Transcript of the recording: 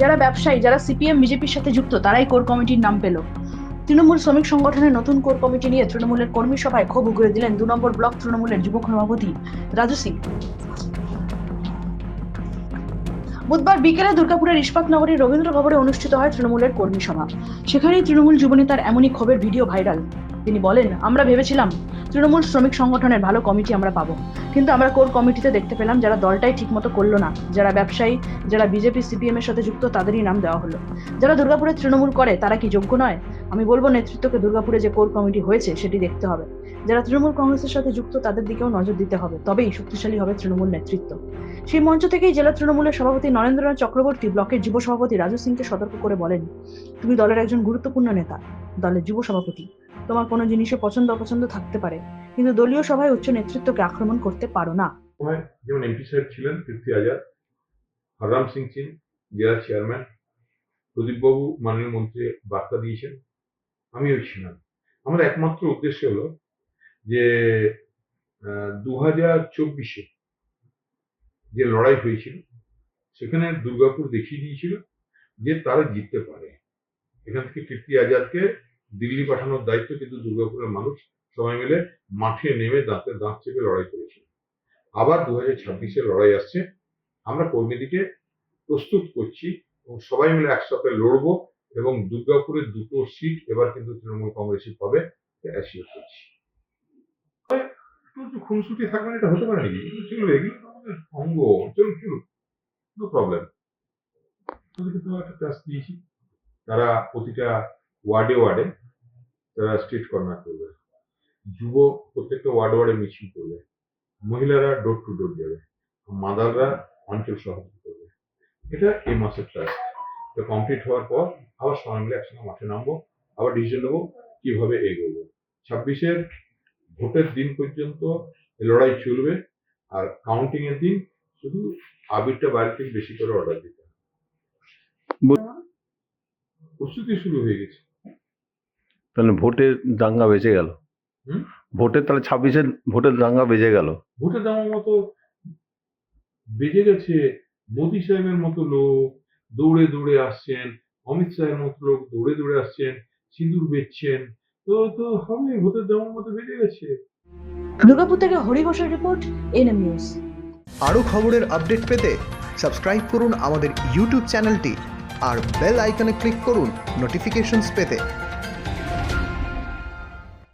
যারা ব্যবসায়ী, যারা সিপিএম বিজেপির সাথে যুক্ত, তারাই কোর কমিটির নাম পেল। তৃণমূল শ্রমিক সংগঠনের নতুন কোর কমিটি নিয়ে তৃণমূলের কর্মী সভায় ক্ষোভ উগরে দিলেন দু নম্বর ব্লক তৃণমূলের যুব সভাপতি রাজু সিং। বুধবার বিকেলে দুর্গাপুরের ইস্পাত নগরীর রবীন্দ্র ভবনে অনুষ্ঠিত হয় তৃণমূলের কর্মী সভা। সেখানেই তৃণমূল যুবনেতার এমনই ক্ষোভের ভিডিও ভাইরাল। তিনি বলেন, আমরা ভেবেছিলাম তৃণমূল শ্রমিক সংগঠনের ভালো কমিটি আমরা পাবো। কিন্তু আমরা কোর কমিটিতে দেখতে পেলাম যারা দলটাই ঠিকমতো করল না। যারা ব্যবসায়ী, যারা বিজেপি, সিপিএম এর সাথে যুক্ত, তাদেরই নাম দেওয়া হলো। যারা দুর্গাপুরে তৃণমূল করে, তারা কি যোগ্য নয়? আমি বলব, নেতৃত্বকে দুর্গাপুরে যে কোর কমিটি হয়েছে, সেটি দেখতে হবে। যারা তৃণমূল কংগ্রেসের সাথে যুক্ত, তাদের দিকেও নজর দিতে হবে। তবেই শক্তিশালী হবে তৃণমূল নেতৃত্ব। সেই মঞ্চ থেকেই জেলা তৃণমূলের সভাপতি নরেন্দ্রনাথ চক্রবর্তী, ব্লকের যুব সভাপতি রাজু সিংকে সতর্ক করে বলেন, তুমি দলের একজন গুরুত্বপূর্ণ নেতা, দলের যুব সভাপতি। তোমার কোনো জিনিসে পছন্দ অপছন্দ থাকতে পারে, কিন্তু দলীয় সভায় উচ্চ নেতৃত্বকে আক্রমণ করতে পারো না। যেমন এমপি সাহেব ছিলেন কীর্তি আজাদ, হররাম সিং চিন জেলা চেয়ারম্যান প্রদীপবাবু মাননীয় মন্ত্রী বার্তা দিয়েছেন, আমিও ছিলাম। আমাদের একমাত্র উদ্দেশ্য হলো যে দু হাজার চব্বিশে যে লড়াই হয়েছিল, সেখানে দুর্গাপুর দেখিয়ে দিয়েছিল যে তারা জিততে পারে। এখান থেকে কীর্তি আজাদকে দিল্লি পাঠানোর দায়িত্ব কিন্তু দুর্গাপুরের মানুষ সবাই মিলে মাঠে নেমে দাঁতে দাঁত চেপে লড়াই করেছিল। আবার দু হাজার ছাব্বিশে লড়াই আসছে। আমরা কর্মীদিকে প্রস্তুত করছি এবং সবাই মিলে একসাথে লড়বো এবং দুর্গাপুরের দুটো সিট এবার কিন্তু তৃণমূল কংগ্রেসই পাবে অ্যাসিওর করছি। একটু খুনসুটি থাকবে এটা হতে পারে। নাকি এগুলো চলবে এগুলো তো আমাদের অঙ্গ চলুন চলুন নো প্রবলেম তাদেরকে তো একটা টাস্ক দিয়েছি। তারা প্রতিটা ওয়ার্ডে ওয়ার্ডে তারা স্ট্রিট কর্নার করবে। যুব প্রত্যেকটা ওয়ার্ডে ওয়ার্ডে মিছিল করবে। মহিলারা ডোর টু ডোর যাবে। মাদাররা অঞ্চল সভাপতি করবে। এটা এই মাসের টাস্ক এটা কমপ্লিট হওয়ার পর আবার সবাই মিলে একসঙ্গে মাঠে নামবো আবার ডিসিশন নেব কীভাবে এগোবো। ছাব্বিশের ভোটের দিন পর্যন্ত লড়াই চলবে আর কাউন্টিং এর দিন শুধু আবিরটা বাইরে থেকে বেশি করে অর্ডার দিতে। প্রস্তুতি শুরু হয়ে গেছে তাহলে ভোটের দাঙ্গা বেঁচে গেল হুম? ভোটের তাহলে ছাব্বিশে ভোটের দাঙ্গা বেজে গেল ভোটের দেওয়ার মতো বেজে গেছে মোদি সাহেবের মতো লোক দৌড়ে দৌড়ে আসছেন অমিত শাহের মতো লোক দৌড়ে দৌড়ে আসছেন সিঁদুর বেচছেন তো তো হবে ভূতের দেওয়ার মতো বেরিয়ে গেছে। দুর্গাপুর থেকে হরি ঘোষের রিপোর্ট এনএম নিউজ। আরও খবরের আপডেট পেতে সাবস্ক্রাইব করুন আমাদের ইউটিউব চ্যানেলটি আর বেল আইকনে ক্লিক করুন নোটিফিকেশনস পেতে।